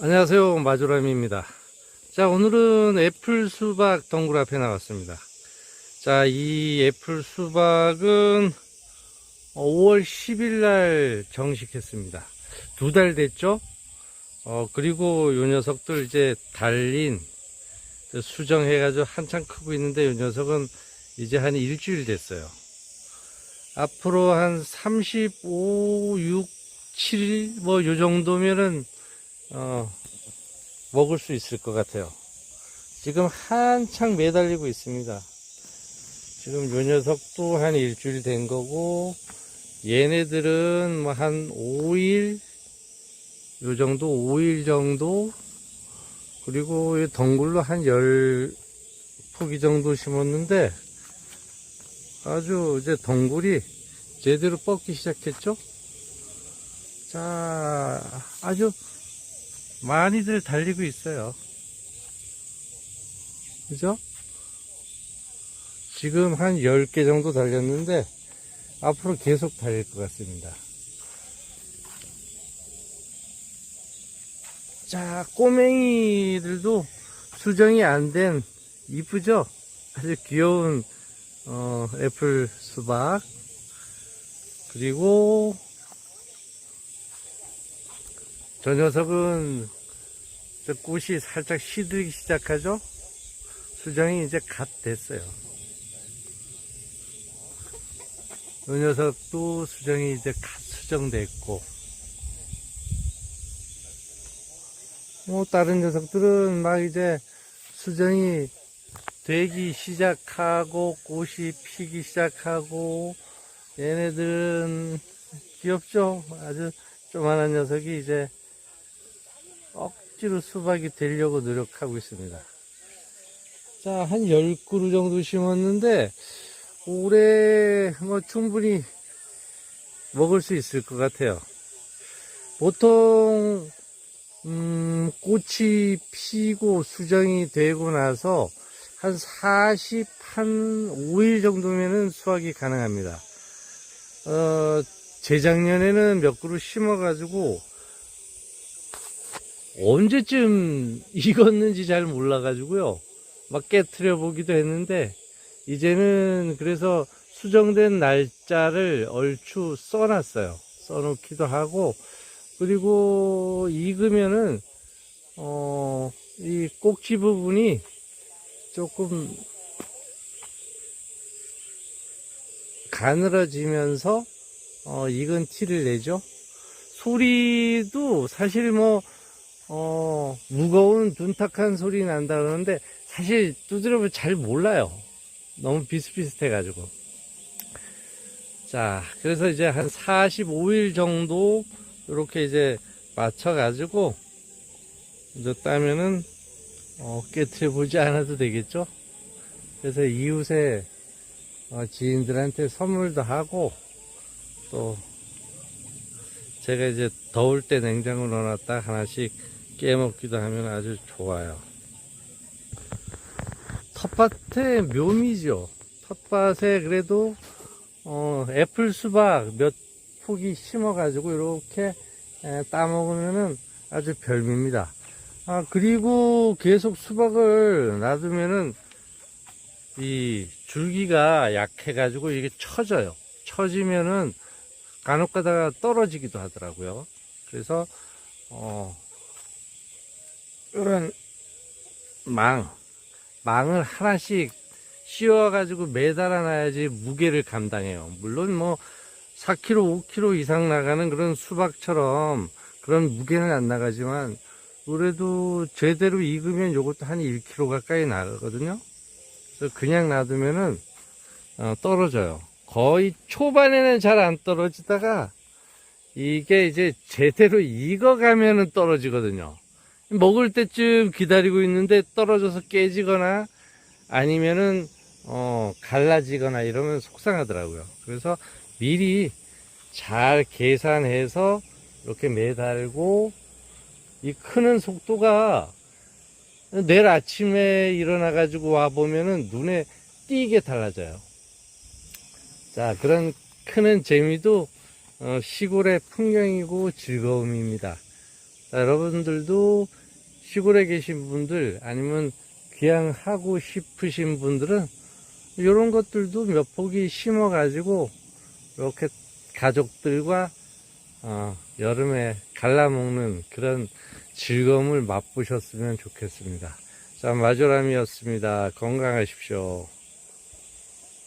안녕하세요. 마조람입니다. 자 오늘은 애플 수박 덩굴 앞에 나왔습니다. 자 이 애플 수박은 5월 10일 날 정식했습니다. 두 달 됐죠? 어 그리고 요 녀석들 이제 달린 수정해 가지고 한참 크고 있는데 요 녀석은 이제 한 일주일 됐어요. 앞으로 한 35, 6, 7일 뭐 요 정도면은 어, 먹을 수 있을 것 같아요. 지금 한창 매달리고 있습니다. 지금 요 녀석도 한 일주일 된 거고, 얘네들은 뭐 한 5일, 요 정도, 5일 정도, 그리고 이 덩굴로 한 10포기 정도 심었는데, 아주 이제 덩굴이 제대로 뻗기 시작했죠? 자, 아주 많이들 달리고 있어요. 그죠? 지금 한 10개 정도 달렸는데, 앞으로 계속 달릴 것 같습니다. 자, 꼬맹이들도 수정이 안 된, 이쁘죠? 아주 귀여운, 어, 애플 수박. 그리고, 저 녀석은 저 꽃이 살짝 시들기 시작하죠? 수정이 이제 갓 됐어요. 이 녀석도 수정이 이제 갓 수정됐고, 뭐, 다른 녀석들은 막 이제 수정이 되기 시작하고, 꽃이 피기 시작하고, 얘네들은 귀엽죠? 아주 조만한 녀석이 이제 억지로 수박이 되려고 노력하고 있습니다. 자, 한 10그루 정도 심었는데, 올해 뭐 충분히 먹을 수 있을 것 같아요. 보통, 음, 꽃이 피고 수정이 되고 나서 한 40, 한 5일 정도면은 수확이 가능합니다. 어, 재작년에는 몇 그루 심어가지고, 언제쯤 익었는지 잘 몰라가지고요. 막 깨트려 보기도 했는데, 이제는 그래서 수정된 날짜를 얼추 써놨어요. 써놓기도 하고, 그리고 익으면은, 어, 이 꼭지 부분이 조금 가늘어지면서, 어, 익은 티를 내죠. 소리도 사실 뭐, 어, 무거운 둔탁한 소리 난다 그러는데 사실 두드려보면 잘 몰라요. 너무 비슷비슷해가지고. 자, 그래서 이제 한 45일 정도 이렇게 이제 맞춰가지고 따면은 어, 깨트려 보지 않아도 되겠죠. 그래서 이웃에 어, 지인들한테 선물도 하고 또 제가 이제 더울 때 냉장고 넣어놨다 하나씩 깨먹기도 하면 아주 좋아요. 텃밭의 묘미죠. 텃밭에 그래도 어, 애플 수박 몇 포기 심어 가지고 이렇게 따먹으면은 아주 별미입니다. 아, 그리고 계속 수박을 놔두면은 이 줄기가 약해 가지고 이게 처져요. 처지면은 간혹 가다가 떨어지기도 하더라고요. 그래서, 어, 이런 망, 망을 하나씩 씌워가지고 매달아 놔야지 무게를 감당해요. 물론 뭐 4kg, 5kg 이상 나가는 그런 수박처럼 그런 무게는 안 나가지만 그래도 제대로 익으면 이것도 한 1kg 가까이 나가거든요. 그래서 그냥 놔두면은 어, 떨어져요. 거의 초반에는 잘 안 떨어지다가 이게 이제 제대로 익어가면은 떨어지거든요. 먹을 때쯤 기다리고 있는데 떨어져서 깨지거나 아니면은 어 갈라지거나 이러면 속상하더라고요. 그래서 미리 잘 계산해서 이렇게 매달고 이 크는 속도가 내일 아침에 일어나 가지고 와 보면은 눈에 띄게 달라져요. 자 그런 크는 재미도 어, 시골의 풍경이고 즐거움입니다. 자, 여러분들도 시골에 계신 분들 아니면 귀향하고 싶으신 분들은 이런 것들도 몇 포기 심어 가지고 이렇게 가족들과 어, 여름에 갈라먹는 그런 즐거움을 맛보셨으면 좋겠습니다. 자, 마조람이었습니다. 건강하십시오.